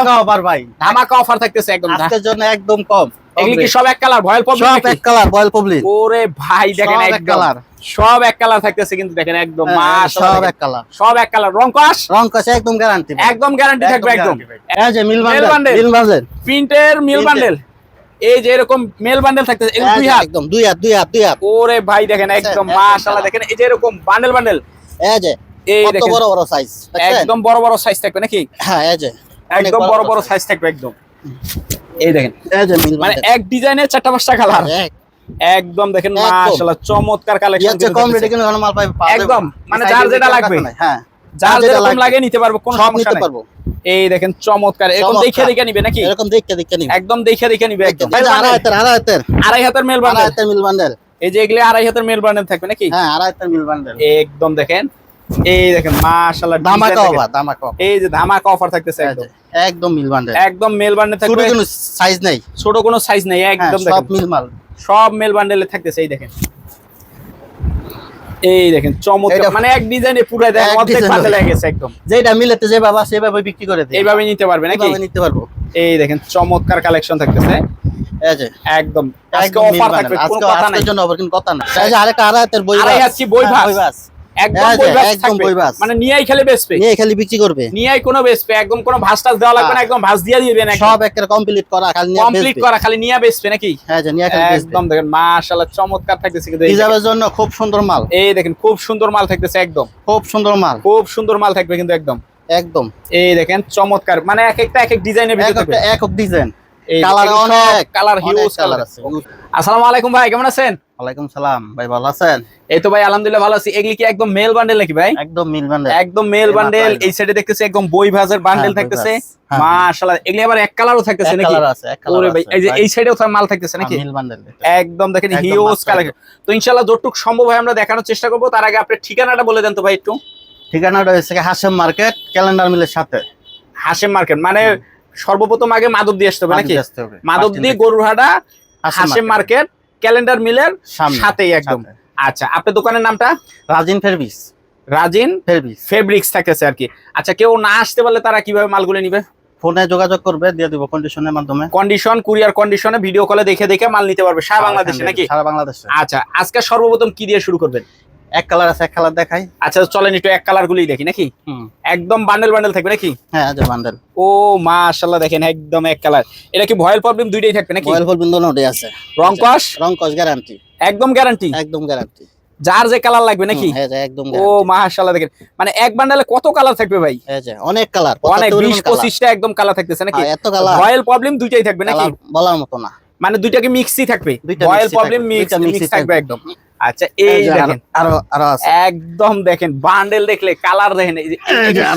ধামাকা অফার ভাই। ধামাকা অফার থাকতেছে একদম আজকের জন্য একদম কম। এগুলি কি সব এক কালার ভয়েল সব এক কালার বয়েল পাবলিক ওরে ভাই দেখেন এক কালার সব এক কালার থাকতেছে কিন্তু দেখেন একদম। সব এক কালার সব এক কালার রং কস রং কাছে একদম গ্যারান্টি একদম গ্যারান্টি থাকবে একদম এই যে মিল বান্ডেল মিল বান্ডেল প্রিন্টের মিল বান্ডেল এই যে এরকম মেল বান্ডেল থাকতেছে দুই হাত। একদম দুই হাত দুই হাত দুই হাত। ওরে ভাই দেখেন একদম একদম মাশাআল্লাহ দেখেন। এই যে এরকম বান্ডেল বান্ডেল এই যে এই কত দেখেন। বড় বড় সাইজ একদম বড় বড় সাইজ থাকবে নাকি? হ্যাঁ এই যে। একদম বড় বড় সাইজ থাকবে একদম। এই দেখেন মানে এক ডিজাইনের চারটা পাঁচটা কালার একদম দেখেন মাশাআল্লাহ চমৎকার কালেকশন কম রেটে কিন্তু মাল পাবে একদম, মানে যার যেটা লাগবে। হ্যাঁ। যার যেরকম লাগে নিতে পারব কোনো সমস্যা নাই। এই দেখেন চমৎকার এরকম দেখে দেখে নিবে নাকি? এরকম দেখতে দেখতে নিবে। একদম দেখে দেখে নিবে একদম। আড়াই হাতের আড়াই হাতের। আড়াই হাতের মেল আড়াই হাতের মিল বান্ডেল এই যে এগুলি আড়াই হাতের মেল বান্ডেল থাকবে নাকি? হ্যাঁ আড়াই হাতের মিল বান্ডেল একদম দেখেন। এই দেখেন মাশাআল্লাহ ধামাকা অফার ধামাকা। এই যে ধামাকা অফার থাকতেছে একদম। একদম মিল বান্ডেল। একদম মেল বান্ডেল ছোট কোনো সাইজ নেই। ছোট কোনো সাইজ নেই হ্যাঁ, একদম সব দেখেন। মিল মাল। সব মেল বান্ডেলে থাকতেছে এই দেখেন। এই দেখেন চমৎকার। মানে এক ডিজাইনে পুরো দেখ এক অর্ধেক design বান্ডেল হবে। হয়ে গেছে একদম। যেটা মিলেতে যে বাবা সেভাবে বিক্রি করে দিই এইভাবে নিতে পারবে নাকি? এইভাবে নিতে পারব। এই দেখেন চমৎকার কালেকশন থাকতেছে। একদম। আজকে অফার থাকবে কোনো কথা নাই। জন্য অফার কিন্তু কথা না আরেকটা আড়াই হাতের বই আড়াই হাত বই হ্যাঁ, ভাঁজ? ভাঁজ। একদম এই যে, বই ভাঁজ একদম থাকবে। বই ভাঁজ। মানে নিয়েই খেলে বেচবে। নিয়ে খালি বিক্রি করবে। নিয়েই কোনো বেচবে একদম কোনো ভাঁজ টাজ দেওয়া লাগবে না হ্যাঁ। একদম ভাঁজ দিয়ে দিবেন সব একটা কমপ্লিট করা খালি নিয়ে কমপ্লিট করা খালি নিয়ে বেচবে নাকি? হ্যাঁ নিয়ে খালি একদম দেখেন মাশাআল্লাহ চমৎকার থাকতেছে কিন্তু জন্য খুব সুন্দর মাল। এই দেখেন খুব সুন্দর মাল থাকতেছে একদম। খুব সুন্দর মাল। খুব সুন্দর মাল থাকবে কিন্তু একদম। একদম। এই দেখেন চমৎকার। মানে এক একটা এক এক ডিজাইনের ভিতরে এক একক ডিজাইন কালার অনেক কালার হিউজ কালার কালার আছে। আসসালামু আলাইকুম ভাই কেমন আছেন? ওয়ালাইকুম সালাম ভাই ভালো আছেন? এই তো ভাই আলহামদুলিল্লাহ ভালো আছি। এগুলি কি একদম মেল বান্ডেল নাকি ভাই? একদম মিল বান্ডেল একদম মেল বান্ডেল এই সাইডে দেখতেছি একদম বই ভাজের বান্ডেল হ্যাঁ, থাকতেছে ভাঁজ। হ্যাঁ, মাশাআল্লাহ এগুলি আবার এক কালারও থাকতেছে নাকি? কালার আছে এক কালার ওরে ভাই এই যে এই সাইডেও তো মাল থাকতেছে নাকি? মিল বান্ডেল একদম দেখেন হিউজ তো ইনশাআল্লাহ যতটুকু সম্ভব হয় আমরা দেখানোর চেষ্টা করব। তার আগে আপনি ঠিকানাটা বলে দেন তো ভাই একটু। ঠিকানাটা হচ্ছে হাসেম মার্কেট ক্যালেন্ডার মিলের সাথে। হাসেম মার্কেট মানে সর্বপ্রথম আগে মাদব দিয়ে আসতে হবে নাকি? মাদব দিয়ে গরুরহাটা হাসেম মার্কেট ক্যালেন্ডার মিলের সাথেই একদম। আচ্ছা আপনার দোকানের নামটা? Rajin fabrics. Rajin fabrics. Fabrics থাকতেছে আর কি। আচ্ছা কেউ না আসতে পারলে তারা কীভাবে মালগুলো নিবে? ফোনে যোগাযোগ করবে দিয়ে দিব কন্ডিশনের মাধ্যমে। কন্ডিশন কুরিয়ার কন্ডিশনে ভিডিও কলে দেখে দেখে মাল নিতে পারবে সারা বাংলাদেশে নাকি? সারা বাংলাদেশে। আচ্ছা আজকে সর্বপ্রথম কি দিয়ে শুরু করবেন? এক কালার আছে এক কালার দেখাই। আচ্ছা চলেন একটু এক কালার গুলোই দেখি নাকি? একদম বান্ডেল বান্ডেল থাকবে নাকি? হ্যাঁ যে বান্ডেল ও মাশাআল্লাহ দেখেন একদম এক কালার এটা কি ভয়েল প্রবলেম দুইটাই থাকবে নাকি? ফোন বিন্দু নোটে আছে। রং কস? রং কস গ্যারান্টি একদম গ্যারান্টি একদম গ্যারান্টি যার যে কালার লাগবে নাকি? হ্যাঁ যে একদম ও মাশাআল্লাহ দেখেন। মানে এক বান্ডেলে কত কালার থাকবে ভাই? হ্যাঁ অনেক কালার অনেক বিশ পঁচিশটা একদম কালার থাকতেছে নাকি? এত কালার ভয়েল প্রবলেম দুইটাই থাকবে নাকি? বলার মতো না। মানে দুইটাকে মিক্সই থাকবে। দুইটা ভয়েল প্রবলেম মিক্স থাকবে। একদম। আচ্ছা এই দেখেন। আরও আরও আছে। একদম দেখেন বান্ডেল দেখলে কালার দেখেন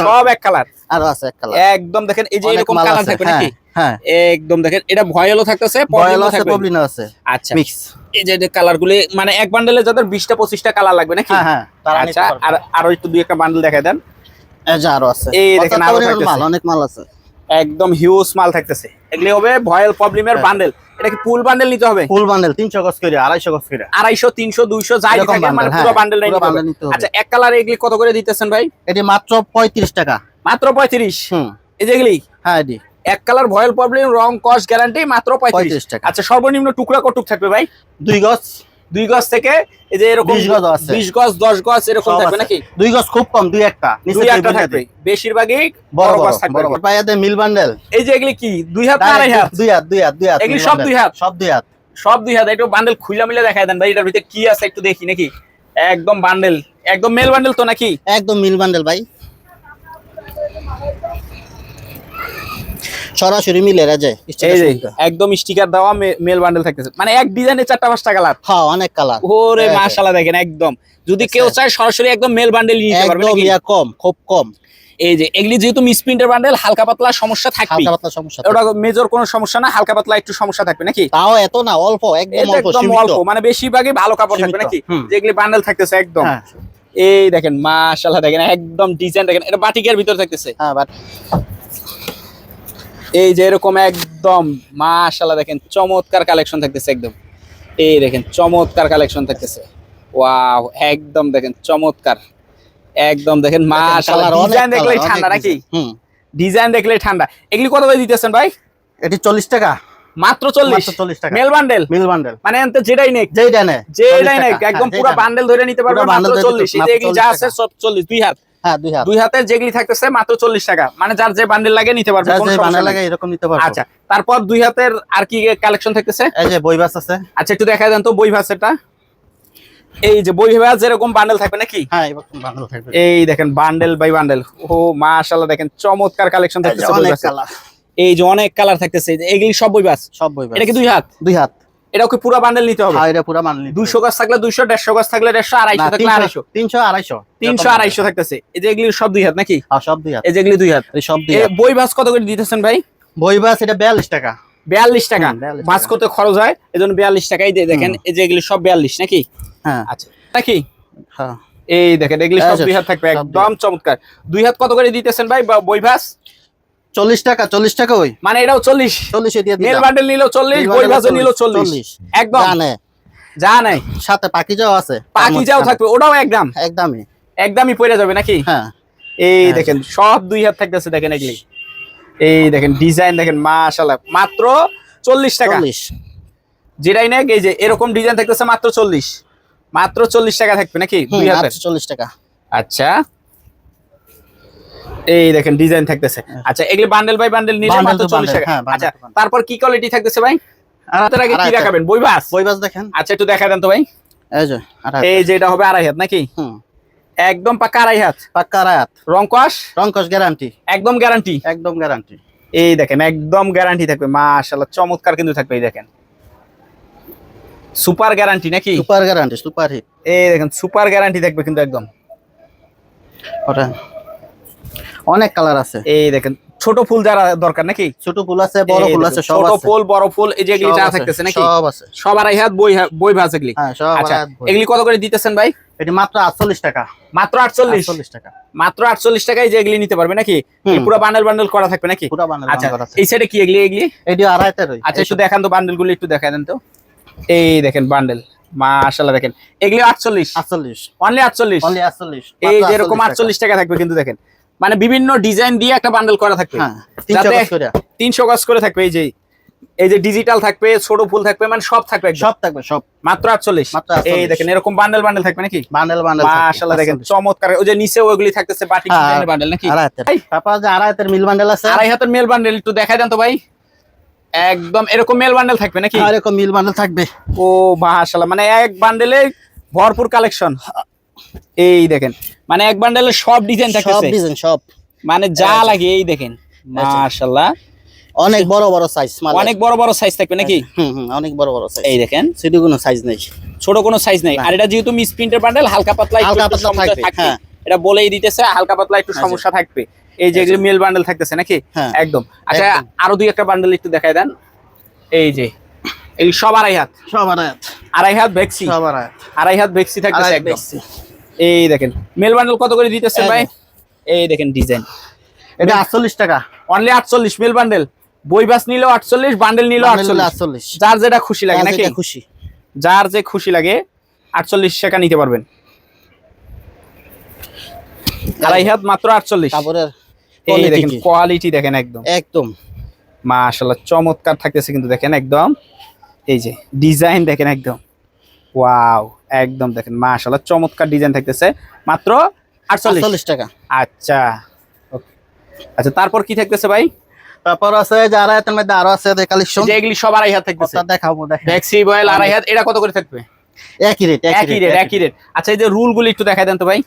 সব এক কালার আরও আছে এক কালার একদম দেখেন এই যে এরকম কালার থাকবে হ্যাঁ, নাকি? হ্যাঁ। একদম দেখেন এটা ভয়েলও থাকতেছে বয়েল আছে থাকবে। আছে। আচ্ছা। মিক্স এই যে কালার গুলি মানে এক বান্ডেলে যাদের বিশটা পঁচিশটা কালার লাগবে নাকি? হ্যাঁ হ্যাঁ আচ্ছা আর আরও একটু দুই একটা বান্ডেল দেন। এই যে আরও আছে। এই দেখেন আরও মাল অনেক মাল আছে। একদম হিউজ মাল থাকতেছে। এগুলি হবে ভয়েল প্রবলেমের। বান্ডেল এটা কি ফুল বান্ডেল নিতে হবে? ফুল বান্ডেল তিনশো গজ করে আড়াইশো গজ করে। আড়াইশো তিনশো দুইশো যাই এরকম থাকে মানে পুরো হ্যাঁ, বান্ডেল পুরো নিতে হবে। আচ্ছা এক কালার এগুলি কত করে দিতেছেন ভাই? এটি মাত্র পঁয়ত্রিশ টাকা। মাত্র পঁয়ত্রিশ? হুম। এই যেগুলি হ্যাঁ এটি। এক কালার ভয়েল প্রবলেম রং কস্ট গ্যারান্টি মাত্র পঁয়ত্রিশ। পঁয়ত্রিশ টাকা। আচ্ছা সর্বনিম্ন টুকরা কটুক থাকবে ভাই? দুই গজ। দুই গজ থেকে এই যে এরকম 20 গজ আছে। বিশ গজ দশ গজ এরকম থাকবে নাকি? দুই গজ খুব কম দুই একটা। দুই দুই একটা থাকবে। বেশিরভাগই বড় গজ থাকবে পায়াতে মিল বান্ডেল। এই যে এগুলি কি? দুই হাত আড়াই হাত? দুই হাত দুই হাত দুই হাত এগুলি সব দুই হাত? সব দুই হাত। সব দুই হাত একটু বান্ডেল খুইলা মিলে দেখায় দেন। ভাই এটার ভিতরে কি আছে একটু দেখি নাকি? একদম বান্ডেল। একদম মেল বান্ডেল তো নাকি? একদম মিল বান্ডেল ভাই। সরাসরি মিলে যায় একদম স্টিকার দেওয়া মেল বান্ডেল থাকতেছে। মানে এক ডিজাইনের চারটা পাঁচটা কালার হ্যাঁ অনেক কালার ওরে। মাশাআল্লাহ দেখেন একদম। যদি কেউ চায় সরাসরি একদম মেল বান্ডেল নিতে পারবে একদম ইয়া কম খুব কম। এই যে এগুলি যেহেতু মিসপ্রিন্টের বান্ডেল হালকা পাতলা সমস্যা থাকবে হালকা পাতলা সমস্যা ওটা মেজর কোনো সমস্যা না হালকা পাতলা একটু সমস্যা থাকবে নাকি? তাও এত না অল্প একদম অল্প অল্প মানে বেশিরভাগই ভালো কাপড় থাকবে নাকি? যেগুলি বান্ডেল থাকতেছে একদম। হ্যাঁ। এই দেখেন মাশাআল্লাহ দেখেন একদম ডিজাইন দেখেন এটা বাটিকের ভিতর থাকতেছে। হ্যাঁ বাট এই যে এরকম একদম মাশাআল্লাহ দেখেন চমৎকার কালেকশন থাকতেছে একদম। এই দেখেন চমৎকার কালেকশন থাকতেছে। ওয়াও একদম দেখেন চমৎকার। একদম দেখেন অনেক ডিজাইন দেখলেই ঠান্ডা নাকি। ডিজাইন দেখলে ঠান্ডা। এগুলি কত করে দিতেছেন ভাই? এটি চল্লিশ টাকা। মাত্র চল্লিশ? চল্লিশ টাকা। মেল বান্ডেল মেল বান্ডেল মানে যেটাই নেই যেইটা নে যেটাই নেই একদম হ্যাঁ, পুরো বান্ডেল ধরে নিতে পারবে মাত্র চল্লিশ। যা আছে সব চল্লিশ দুই হাত। হ্যাঁ দুই হাত। দুই হাতের যেগুলি থাকতেছে মাত্র চল্লিশ টাকা। মানে যার যে বান্ডেল লাগে নিতে পারবে যার কোনো যে সমস্যা বান্ডেল লাগে এরকম নিতে পারব। আচ্ছা তারপর দুই হাতের আর কি কালেকশন থাকতেছে? এই যে বই বাস আছে। আচ্ছা একটু দেখা দেন তো বই এই যে বই ভাষ যেরকম বান্ডেল থাকবে নাকি? হ্যাঁ এরকম বান্ডেল থাকবে। এই দেখেন বান্ডেল বাই বান্ডেল ও মাশাআল্লাহ দেখেন চমৎকার কালেকশন এই যে থাকতেছে বই অনেক কালার এই যে অনেক কালার থাকতেছে এগুলি সব বই বাস সব বই এটা কি দুই হাত? দুই হাত। এটাও কি পুরো বান্ডেল নিতে হবে? হ্যাঁ এটা পুরো মানলি দুইশো গাছ থাকলে দুইশো দেড়শো গাছ থাকলে দেড়শো আড়াইশো থাকলে আড়াইশো। তিনশো আড়াইশো। তিনশো আড়াইশো থাকতেছে। এই যে এগুলি সব দুই হাত নাকি? হ্যাঁ সব দুই হাত। এই যে এগুলি দুই হাত। এই সব দুই এ হাত। বই ভাস কত করে দিতেছেন ভাই? বই বাস এটা বিয়াল্লিশ টাকা। বিয়াল্লিশ টাকা। ভাস। করতে খরচ হয়? এই জন্য বিয়াল্লিশ টাকাই দিয়ে দেখেন এই যে এগুলি সব বিয়াল্লিশ নাকি? হ্যাঁ। আচ্ছা নাকি? হ্যাঁ। এই দেখেন এগুলি সব দুই হাত থাকবে। একদম চমৎকার। দুই হাত কত করে দিতেছেন ভাই বই ভাস চল্লিশ টাকা চল্লিশ টাকা ওই মানে এটাও চল্লিশ। চল্লিশে মেল বান্ডেল নিলেও চল্লিশ বই 40, চল্লিশ। একদম। যা নাই। সাথে পাখি যাও আছে। পাখি যাও থাকবে। ওটাও একদম। একদমই। একদমই পড়ে যাবে নাকি? হ্যাঁ। এই হ্যাঁ। দেখেন সব দুই হাত থাকতেছে দেখেন এগুলি। এই দেখেন ডিজাইন দেখেন মাশাআল্লাহ। মাত্র চল্লিশ টাকা। যেটাই নেক এই যে এরকম ডিজাইন থাকতেছে মাত্র চল্লিশ। মাত্র চল্লিশ টাকা থাকবে নাকি? দুই হাতের। চল্লিশ টাকা। আচ্ছা। এই দেখেন ডিজাইন থাকতেছে। আচ্ছা এগুলো বান্ডেল বাই বান্ডেল নিলে মাত্র to চল্লিশ bundle, টাকা। হ্যাঁ, আচ্ছা তারপর কি কোয়ালিটি থাকতেছে ভাই? আর আগে কি আড়াই হাত। দেখাবেন? বই বাস? দেখেন। আচ্ছা একটু দেখা দেন তো ভাই। এই যে এই যে এটা হবে আড়াই হাত নাকি? হুম। একদম পাকা আড়াই হাত। পাক্কা আড়াই হাত। রং কস? রঙ্কশ গ্যারান্টি একদম গ্যারান্টি একদম গ্যারান্টি এই দেখেন একদম গ্যারান্টি থাকবে। মাশাআল্লাহ চমৎকার কিন্তু থাকবে এই দেখেন। সুপার গ্যারান্টি নাকি? সুপার গ্যারান্টি সুপার হিট এই দেখেন সুপার গ্যারান্টি থাকবে কিন্তু একদম। ওটা অনেক কালার আছে। এই দেখেন ছোট ফুল যারা দরকার নাকি? ছোট ফুল আছে বড় ফুল আছে সব ছোট ফুল বড় ফুল এই যে এগুলি যা থাকতেছে নাকি? সব আছে। সব আড়াই হাত বই বই ভাজ এগুলি। হ্যাঁ সব আচ্ছা হাত বই। এগুলি কত করে দিতেছেন ভাই? এটি মাত্র আটচল্লিশ টাকা। মাত্র আটচল্লিশ? আটচল্লিশ টাকা। মাত্র আটচল্লিশ টাকায় যে এগুলি নিতে পারবে নাকি? পুরো বান্ডেল বান্ডেল করা থাকবে নাকি? পুরো বানানো আচ্ছা আছে এই সাইডে কি এগুলি এগুলি? এটি আড়াইতের ওই আচ্ছা একটু দেখান তো বান্ডেলগুলো একটু দেখা দেন তো। এই দেখেন বান্ডেল মাশাআল্লাহ দেখেন। এগুলি আটচল্লিশ? আটচল্লিশ। অনলি আটচল্লিশ? অনলি আটচল্লিশ এই যে এরকম আটচল্লিশ টাকা থাকবে কিন্তু দেখেন। মানে বিভিন্ন ডিজাইন দিয়ে একটা বান্ডেল করা থাকবে। হ্যাঁ তিনশো গজ করে। থাকবে এই যে এই যে ডিজিটাল থাকবে ছোট ফুল থাকবে মানে সব থাকবে সব থাকবে সব। মাত্র আটচল্লিশ? এই দেখেন এরকম বান্ডেল বান্ডেল থাকবে নাকি? বান্ডেল বান্ডেল মাশাআল্লাহ দেখেন চমৎকার। ওই যে নিচে ওগুলি থাকতেছে বাটিক হ্যাঁ, বান্ডেল নাকি? যে আড়াইতের মিল বান্ডেল আছে। আড়াই হাতের মেল বান্ডেল একটু দেখাই দেন তো ভাই। একদম এরকম মেল বান্ডেল থাকবে নাকি? আর এরকম মিল বান্ডেল থাকবে। ও মাশাআল্লাহ মানে এক বান্ডেলে ভরপুর কালেকশন। এই দেখেন মানে এক বান্ডেলে সব ডিজাইন সব ডিজাইন সব। মানে যা লাগে এই দেখেন। মাশাআল্লাহ। অনেক বড় বড় সাইজ অনেক বড় বড় সাইজ থাকবে নাকি? হুম হুম অনেক বড় বড় সাইজ এই দেখেন। সেটি কোনো সাইজ নেই। ছোট কোনো সাইজ নাই। আর এটা যেহেতু মিস প্রিন্টের বান্ডেল হালকা পাতলা একটু হালকা পাতলা থাকবে, হ্যাঁ। এটা বলেই দিতেছে হালকা পাতলা একটু আচ্ছা। সমস্যা থাকবে। এই যে মেল বান্ডেল থাকতেছে নাকি? হ্যাঁ। একদম। আচ্ছা আরও দুই একটা বান্ডেল একটু দেখাই দেন। এই যে এই সব আড়াই হাত। সব আড়াইত আড়াই হাত ভেক্সি। সব আড়াইত আড়াই হাত ভেক্সি থাকতেছে একদম। এই দেখেন। মেল বান্ডেল কত করে দিতেছেন ভাই? এই দেখেন ডিজাইন। এটা আটচল্লিশ টাকা। অনলি আটচল্লিশ মেল বান্ডেল। বই বাস নিলেও আটচল্লিশ বান্ডেল নিলেও বান্ডেল হলে আটচল্লিশ। আটচল্লিশ। যার যেটা খুশি লাগে নাকি? খুশি। যার যে খুশি লাগে আটচল্লিশ টাকা নিতে পারবেন। আড়াই হাত মাত্র আটচল্লিশ। কাপড়ের এই দেখেন কোয়ালিটি দেখেন একদম। একদম। মাশাল্লাহ চমৎকার থাকতেছে কিন্তু দেখেন একদম। এই যে ডিজাইন দেখেন একদম। ওয়াও একদম দেখেন মাশাল্লাহ চমৎকার ডিজাইন থাকতেছে। মাত্র আটচল্লিশ। আটচল্লিশ টাকা। আচ্ছা. আচ্ছা তারপর কি থাকতেছে ভাই? তারপর আছে যে আড়াইতের মধ্যে আরও আছে কালেকশন যে এগুলি সব আড়াই হাত থাকতেছে। দেখাবো দেখেন। ট্যাক্সি বয়েল আড়াই হাত এটা কত করে থাকবে? একই রেট একই রেট একই রেট আচ্ছা এই যে রুল গুলি একটু দেখাই দেন তো ভাই।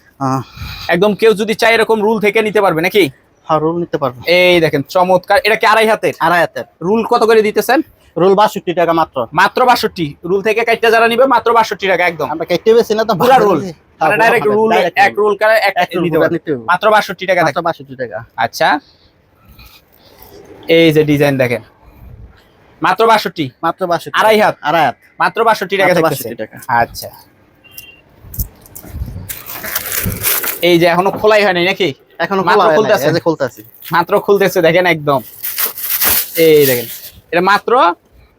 একদম কেউ যদি চায় এরকম রুল থেকে নিতে পারবে নাকি? হ্যাঁ রোল নিতে পারব এই দেখেন চমৎকার। এটা কি আড়াই হাতের? আড়াইতের রুল কত করে দিতেছেন? রোল বাষট্টি টাকা মাত্র। মাত্র বাষট্টি। রুল থেকে কাটতে যারা নিবে মাত্র বাষট্টি টাকা একদম। আমরা কেটে বেশি না তো পুরা রোল হ্যাঁ, মানে ডাইরেক্ট রুল এক রুল করে এক এক নিতে পুরা পারবে। নিতে হবে। মাত্র বাষট্টি টাকা মাত্র বাষট্টি টাকা। আচ্ছা। এই যে ডিজাইন দেখেন। মাত্র বাষট্টি। মাত্র বাষট্টি। আড়াই হাত। আড়াই হাত। মাত্র বাষট্টি টাকা মাত্র থাকতেছে 62 টাকা। আচ্ছা। এই যে এখনও খোলাই হয়নি নাকি? এখনও মাত্র খুলতেছে। যে খুলতেছি। মাত্র খুলতেছে দেখেন একদম। এই দেখেন এটা মাত্র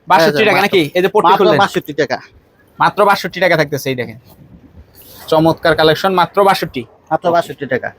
বাষট্টি এই যে টাকা নাকি? এই যে পট্টি মাত্র খুললেন। বাষট্টি টাকা। মাত্র বাষট্টি টাকা থাকতেছে এই দেখেন। চমৎকার কালেকশন মাত্র বাষট্টি। মাত্র বাষট্টি টাকা।